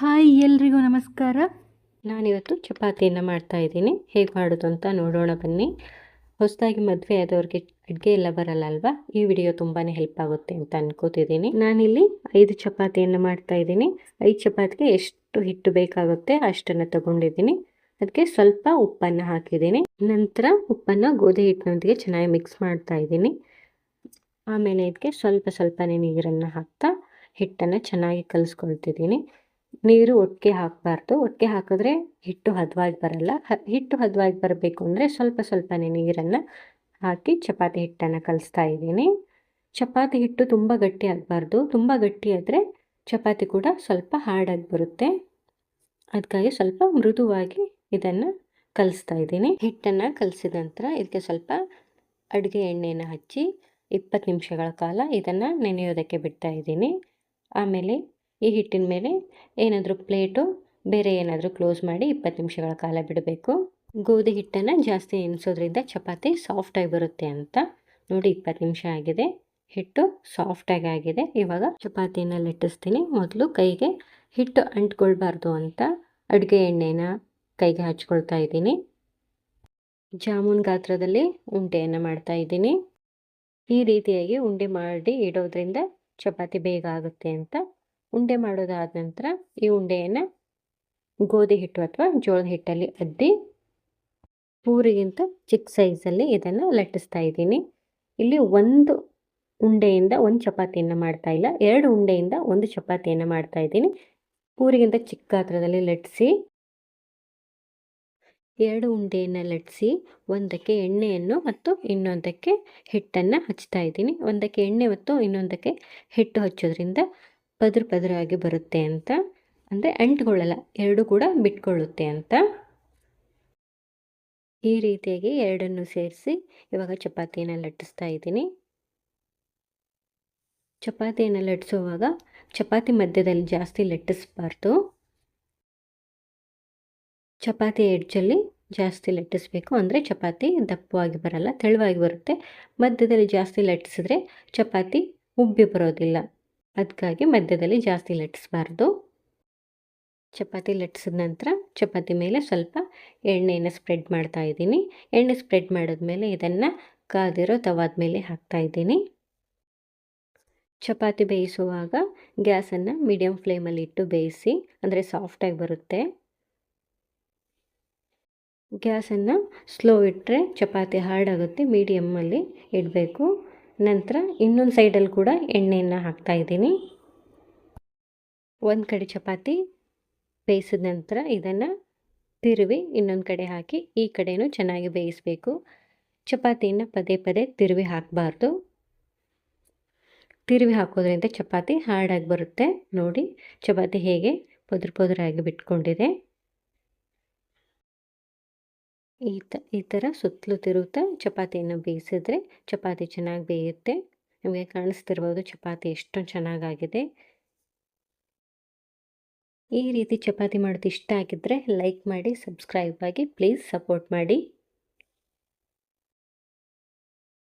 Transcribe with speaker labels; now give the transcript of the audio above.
Speaker 1: Hi ಎಲ್ರಿಗೂ ನಮಸ್ಕಾರ.
Speaker 2: ನಾನಿವತ್ತು ಚಪಾತಿಯನ್ನು ಮಾಡ್ತಾ ಇದ್ದೀನಿ. ಹೇಗೆ ಮಾಡೋದು ಅಂತ ನೋಡೋಣ ಬನ್ನಿ. ಹೊಸದಾಗಿ ಮದುವೆ ಆದವ್ರಿಗೆ ಅಡುಗೆ ಎಲ್ಲ ಬರಲ್ಲ ಅಲ್ವಾ ಈ ವಿಡಿಯೋ ತುಂಬಾ ಹೆಲ್ಪ್ ಆಗುತ್ತೆ ಅಂತ ಅನ್ಕೋತಿದ್ದೀನಿ. ನಾನಿಲ್ಲಿ ಐದು ಚಪಾತಿಯನ್ನು ಮಾಡ್ತಾ ಇದ್ದೀನಿ. ಐದು ಚಪಾತಿಗೆ ಎಷ್ಟು ಹಿಟ್ಟು ಬೇಕಾಗುತ್ತೆ ಅಷ್ಟನ್ನು ತಗೊಂಡಿದ್ದೀನಿ. ಅದಕ್ಕೆ ಸ್ವಲ್ಪ ಉಪ್ಪನ್ನು ಹಾಕಿದ್ದೀನಿ. ನಂತರ ಉಪ್ಪನ್ನು ಗೋಧಿ ಹಿಟ್ಟಿನೊಂದಿಗೆ ಚೆನ್ನಾಗಿ ಮಿಕ್ಸ್ ಮಾಡ್ತಾ ಇದ್ದೀನಿ. ಆಮೇಲೆ ಇದಕ್ಕೆ ಸ್ವಲ್ಪ ಸ್ವಲ್ಪನೇ ನೀರನ್ನು ಹಾಕ್ತಾ ಹಿಟ್ಟನ್ನು ಚೆನ್ನಾಗಿ ಕಲಿಸ್ಕೊಳ್ತಿದ್ದೀನಿ. ನೀರು ಒಟ್ಟಿಗೆ ಹಾಕಬಾರ್ದು. ಒಟ್ಟಿಗೆ ಹಾಕಿದ್ರೆ ಹಿಟ್ಟು ಹದವಾಗಿ ಬರಲ್ಲ. ಹಿಟ್ಟು ಹದವಾಗಿ ಬರಬೇಕು ಅಂದರೆ ಸ್ವಲ್ಪ ಸ್ವಲ್ಪನೇ ನೀರನ್ನು ಹಾಕಿ ಚಪಾತಿ ಹಿಟ್ಟನ್ನು ಕಲಿಸ್ತಾ ಇದ್ದೀನಿ. ಚಪಾತಿ ಹಿಟ್ಟು ತುಂಬ ಗಟ್ಟಿ ಆಗಬಾರ್ದು. ತುಂಬ ಗಟ್ಟಿ ಆದರೆ ಚಪಾತಿ ಕೂಡ ಸ್ವಲ್ಪ ಹಾರ್ಡಾಗಿ ಬರುತ್ತೆ. ಅದಕ್ಕಾಗಿ ಸ್ವಲ್ಪ ಮೃದುವಾಗಿ ಇದನ್ನು ಕಲಿಸ್ತಾ ಇದ್ದೀನಿ. ಹಿಟ್ಟನ್ನು ಕಲಿಸಿದ ನಂತರ ಇದಕ್ಕೆ ಸ್ವಲ್ಪ ಅಡುಗೆ ಎಣ್ಣೆಯನ್ನು ಹಚ್ಚಿ ಇಪ್ಪತ್ತು ನಿಮಿಷಗಳ ಕಾಲ ಇದನ್ನು ನೆನೆಯೋದಕ್ಕೆ ಬಿಡ್ತಾ ಇದ್ದೀನಿ. ಆಮೇಲೆ ಈ ಹಿಟ್ಟಿನ ಮೇಲೆ ಏನಾದರೂ ಪ್ಲೇಟು, ಬೇರೆ ಏನಾದರೂ ಕ್ಲೋಸ್ ಮಾಡಿ ಇಪ್ಪತ್ತು ನಿಮಿಷಗಳ ಕಾಲ ಬಿಡಬೇಕು. ಗೋಧಿ ಹಿಟ್ಟನ್ನು ಜಾಸ್ತಿ ಎನಿಸೋದ್ರಿಂದ ಚಪಾತಿ ಸಾಫ್ಟಾಗಿ ಬರುತ್ತೆ ಅಂತ ನೋಡಿ ಇಪ್ಪತ್ತು ನಿಮಿಷ ಆಗಿದೆ. ಹಿಟ್ಟು ಸಾಫ್ಟಾಗಿ ಆಗಿದೆ. ಇವಾಗ ಚಪಾತಿಯನ್ನು ಲಟ್ಟಿಸ್ತೀನಿ. ಮೊದಲು ಕೈಗೆ ಹಿಟ್ಟು ಅಂಟ್ಕೊಳ್ಬಾರ್ದು ಅಂತ ಅಡುಗೆ ಎಣ್ಣೆನ ಕೈಗೆ ಹಚ್ಕೊಳ್ತಾ ಇದ್ದೀನಿ. ಜಾಮೂನ್ ಗಾತ್ರದಲ್ಲಿ ಉಂಡೆಯನ್ನು ಮಾಡ್ತಾ ಇದ್ದೀನಿ. ಈ ರೀತಿಯಾಗಿ ಉಂಡೆ ಮಾಡಿ ಇಡೋದ್ರಿಂದ ಚಪಾತಿ ಬೇಗ ಆಗುತ್ತೆ ಅಂತ ಉಂಡೆ ಮಾಡೋದಾದ ನಂತರ ಈ ಉಂಡೆಯನ್ನು ಗೋಧಿ ಹಿಟ್ಟು ಅಥವಾ ಜೋಳದ ಹಿಟ್ಟಲ್ಲಿ ಅದ್ದಿ ಪೂರಿಗಿಂತ ಚಿಕ್ಕ ಸೈಜಲ್ಲಿ ಇದನ್ನು ಲಟ್ಟಿಸ್ತಾ ಇದ್ದೀನಿ. ಇಲ್ಲಿ ಒಂದು ಉಂಡೆಯಿಂದ ಒಂದು ಚಪಾತಿಯನ್ನು ಮಾಡ್ತಾ ಇಲ್ಲ, ಎರಡು ಉಂಡೆಯಿಂದ ಒಂದು ಚಪಾತಿಯನ್ನು ಮಾಡ್ತಾ ಇದ್ದೀನಿ. ಪೂರಿಗಿಂತ ಚಿಕ್ಕ ಗಾತ್ರದಲ್ಲಿ ಲಟ್ಟಿಸಿ, ಎರಡು ಉಂಡೆಯನ್ನು ಲಟ್ಟಿಸಿ, ಒಂದಕ್ಕೆ ಎಣ್ಣೆಯನ್ನು ಮತ್ತು ಇನ್ನೊಂದಕ್ಕೆ ಹಿಟ್ಟನ್ನು ಹಚ್ತಾ ಇದ್ದೀನಿ. ಒಂದಕ್ಕೆ ಎಣ್ಣೆ ಮತ್ತು ಇನ್ನೊಂದಕ್ಕೆ ಹಿಟ್ಟು ಹಚ್ಚೋದ್ರಿಂದ ಪದ್ರ ಪದರಾಗಿ ಬರುತ್ತೆ ಅಂತ. ಅಂದರೆ ಅಂಟ್ಕೊಳ್ಳಲ್ಲ, ಎರಡು ಕೂಡ ಬಿಟ್ಕೊಳ್ಳುತ್ತೆ ಅಂತ. ಈ ರೀತಿಯಾಗಿ ಎರಡನ್ನು ಸೇರಿಸಿ ಇವಾಗ ಚಪಾತಿಯನ್ನು ಲಟ್ಟಿಸ್ತಾ ಇದ್ದೀನಿ. ಚಪಾತಿಯನ್ನು ಲಟ್ಟಿಸುವಾಗ ಚಪಾತಿ ಮಧ್ಯದಲ್ಲಿ ಜಾಸ್ತಿ ಲಟ್ಟಿಸ್ಬಾರ್ದು. ಚಪಾತಿ ಎಡ್ಜಲ್ಲಿ ಜಾಸ್ತಿ ಲಟ್ಟಿಸ್ಬೇಕು. ಅಂದರೆ ಚಪಾತಿ ದಪ್ಪವಾಗಿ ಬರಲ್ಲ, ತೆಳುವಾಗಿ ಬರುತ್ತೆ. ಮಧ್ಯದಲ್ಲಿ ಜಾಸ್ತಿ ಲಟ್ಟಿಸಿದ್ರೆ ಚಪಾತಿ ಉಬ್ಬಿ ಬರೋದಿಲ್ಲ. ಅದಕ್ಕಾಗಿ ಮಧ್ಯದಲ್ಲಿ ಜಾಸ್ತಿ ಲಟ್ಟಿಸ್ಬಾರ್ದು. ಚಪಾತಿ ಲಟ್ಟಿಸಿದ ನಂತರ ಚಪಾತಿ ಮೇಲೆ ಸ್ವಲ್ಪ ಎಣ್ಣೆಯನ್ನು ಸ್ಪ್ರೆಡ್ ಮಾಡ್ತಾ ಇದ್ದೀನಿ. ಎಣ್ಣೆ ಸ್ಪ್ರೆಡ್ ಮಾಡಿದ್ಮೇಲೆ ಇದನ್ನು ಕಾದಿರೋ ತವಾದ ಮೇಲೆ ಹಾಕ್ತಾ ಇದ್ದೀನಿ. ಚಪಾತಿ ಬೇಯಿಸುವಾಗ ಗ್ಯಾಸನ್ನು ಮೀಡಿಯಮ್ ಫ್ಲೇಮಲ್ಲಿ ಇಟ್ಟು ಬೇಯಿಸಿ, ಅಂದರೆ ಸಾಫ್ಟಾಗಿ ಬರುತ್ತೆ. ಗ್ಯಾಸನ್ನು ಸ್ಲೋ ಇಟ್ಟರೆ ಚಪಾತಿ ಹಾರ್ಡಾಗುತ್ತೆ ಮೀಡಿಯಮ್ಮಲ್ಲಿ ಇಡಬೇಕು. ನಂತರ ಇನ್ನೊಂದು ಸೈಡಲ್ಲಿ ಕೂಡ ಎಣ್ಣೆಯನ್ನು ಹಾಕ್ತಾಯಿದ್ದೀನಿ ಒಂದು ಕಡೆ ಚಪಾತಿ ಬೇಯಿಸಿದ ನಂತರ ಇದನ್ನು ತಿರುವಿ ಇನ್ನೊಂದು ಕಡೆ ಹಾಕಿ ಈ ಕಡೆಯೂ ಚೆನ್ನಾಗಿ ಬೇಯಿಸಬೇಕು. ಚಪಾತಿಯನ್ನು ಪದೇ ಪದೇ ತಿರುವಿ ಹಾಕಬಾರ್ದು. ತಿರುವಿ ಹಾಕೋದ್ರಿಂದ ಚಪಾತಿ ಹಾರ್ಡಾಗಿ ಬರುತ್ತೆ. ನೋಡಿ, ಚಪಾತಿ ಹೇಗೆ ಪೊದ್ರ ಪೊದರಾಗಿ ಬಿಟ್ಕೊಂಡಿದೆ. ಈ ತ, ಈ ಥರ ಸುತ್ತಲೂ ತಿರುಗುತ್ತಾ ಚಪಾತಿಯನ್ನು ಬೇಯಿಸಿದ್ರೆ ಚಪಾತಿ ಚೆನ್ನಾಗಿ ಬೇಯುತ್ತೆ. ನಿಮಗೆ ಕಾಣಿಸ್ತಿರ್ಬೋದು ಚಪಾತಿ ಎಷ್ಟೊಂದು ಚೆನ್ನಾಗಾಗಿದೆ. ಈ ರೀತಿ ಚಪಾತಿ ಮಾಡೋದು ಇಷ್ಟ ಆಗಿದ್ದರೆ ಲೈಕ್ ಮಾಡಿ, ಸಬ್ಸ್ಕ್ರೈಬ್ ಆಗಿ ಪ್ಲೀಸ್ ಸಪೋರ್ಟ್ ಮಾಡಿ.